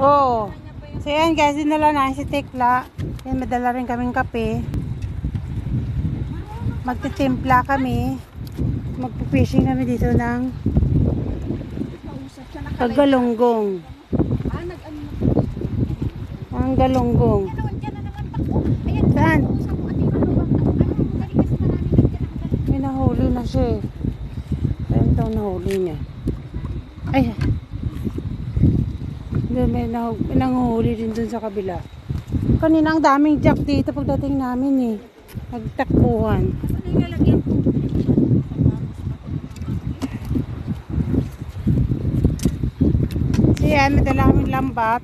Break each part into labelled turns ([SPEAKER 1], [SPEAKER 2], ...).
[SPEAKER 1] Oo. So yan guys, dinala na si Tekla. Yan, madala rin kaming kape. Magtitimpla kami. Magpipishing kami dito ng Tagalonggong.
[SPEAKER 2] Ah.
[SPEAKER 1] Ang galonggong.
[SPEAKER 2] Ayan,
[SPEAKER 1] Saan?
[SPEAKER 2] ano? Ano.
[SPEAKER 1] May nahuli na siya eh. Saan daw nahuli niya? Ay! May, nanguhuli din dun sa kabila. Kanina ang daming jack dito pagdating namin eh. Nagtakbuhan.
[SPEAKER 2] Ano
[SPEAKER 1] yan, may dala kaming lambat.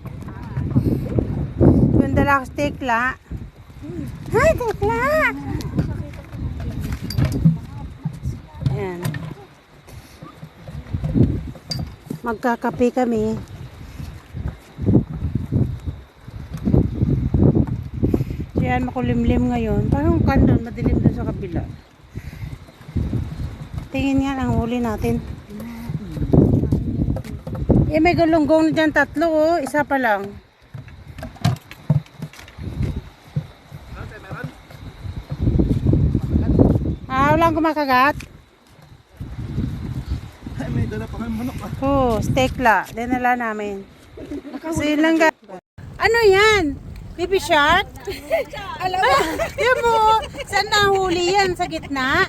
[SPEAKER 1] Yung dala ko si Tekla. Hi, Tekla! Ayan. Magkakape kami. Yan, makulimlim ngayon. Parang kandon, madilim dun sa kabila. Tingin nga ang huli natin. Eh, may galunggong na dyan tatlo, oh. Isa pa lang. Ah, walang kumakagat?
[SPEAKER 3] Ay, may dala pa kayong manok ah.
[SPEAKER 1] Oo, oh, stekla. Dinala namin. So, yun lang Ano yan? Baby shark?
[SPEAKER 2] Alam mo,
[SPEAKER 1] Yan mo, saan nahuli yan? Sa gitna?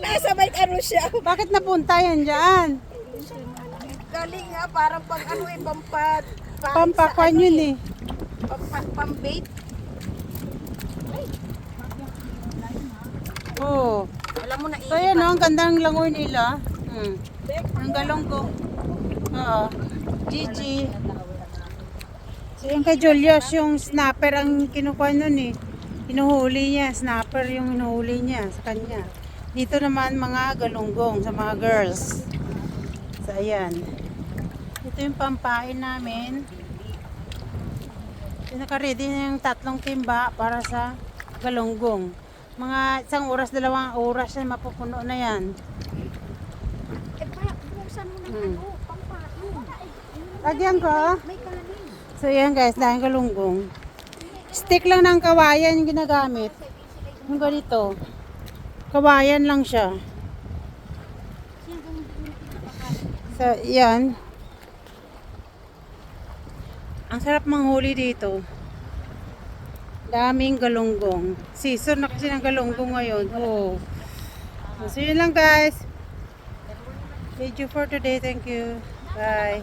[SPEAKER 2] nasa may ano siya.
[SPEAKER 1] Bakit napunta yan dyan?
[SPEAKER 2] Galing nga, parang pag ano eh, pampat. pa-
[SPEAKER 1] Pampakwan
[SPEAKER 2] sa ano
[SPEAKER 1] yun
[SPEAKER 2] eh,
[SPEAKER 1] eh.
[SPEAKER 2] Pampat, pambait.
[SPEAKER 1] Oo.
[SPEAKER 2] Alam mo na,
[SPEAKER 1] So, yan oh, ang ganda ng langoy nila. Hmm. Ang galonggong. Oo. Gigi. So, yung kay Julius, yung snapper ang kinukuha nun eh. Hinuhuli niya, snapper yung hinuhuli niya sa kanya. Dito naman mga galunggong sa mga girls. So, ayan. Ito yung pampain namin. Naka-ready na yung tatlong timba para sa galunggong. Mga isang oras, dalawang oras na mapupuno na yan.
[SPEAKER 2] Eh, buksan mo ng
[SPEAKER 1] Hmm.
[SPEAKER 2] ano, pampat.
[SPEAKER 1] Lagyan ko.
[SPEAKER 2] May kanin.
[SPEAKER 1] So yan guys, dahil galunggong. Stick lang ng kawayan yung ginagamit. Yung ganito. Kawayan lang siya. So yan. Ang sarap manghuli dito. Daming galunggong. Season na kasi ng galunggong ngayon. Oo. So yun lang guys. Video for today. Thank you. Bye.